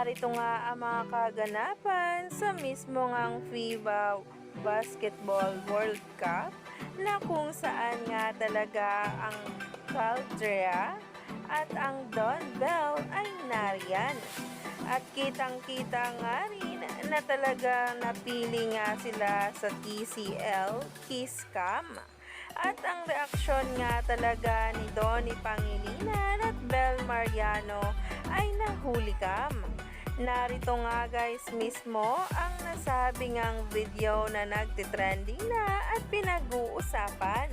Narito nga ang mga kaganapan sa mismo ngang FIBA Basketball World Cup na kung saan nga talaga ang Caldera at ang Don Bell ay nariyan. At kitang-kita nga rin na talaga napili nga sila sa TCL Kiss Cam. At ang reaksyon nga talaga ni Donnie Pangilinan Mariano ay nahuli cam. Narito nga guys mismo ang nasabi ngang video na nagtitrending na at pinag-uusapan.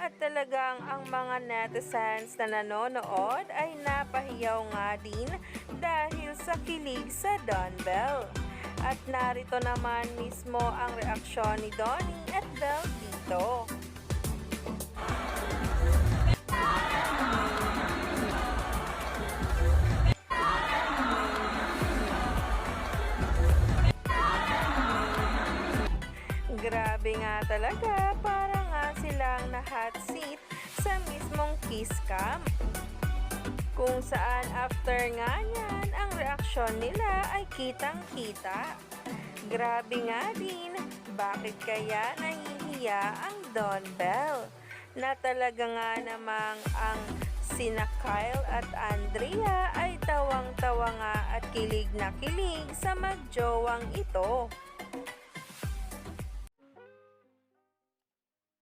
At talagang ang mga netizens na nanonood ay napahiyaw nga din dahil sa kilig sa Don Bell. At narito naman mismo ang reaksyon ni Donnie at Bell dito. Grabe nga talaga, hot seat sa mismong kiss cam. Kung saan after nga niyan, ang reaksyon nila ay kitang-kita. Grabe nga din, bakit kaya nahihiya ang Don Bell? Na talaga nga namang ang sina Kyle at Andrea ay tawang-tawa nga at kilig na kilig sa magjowang ito.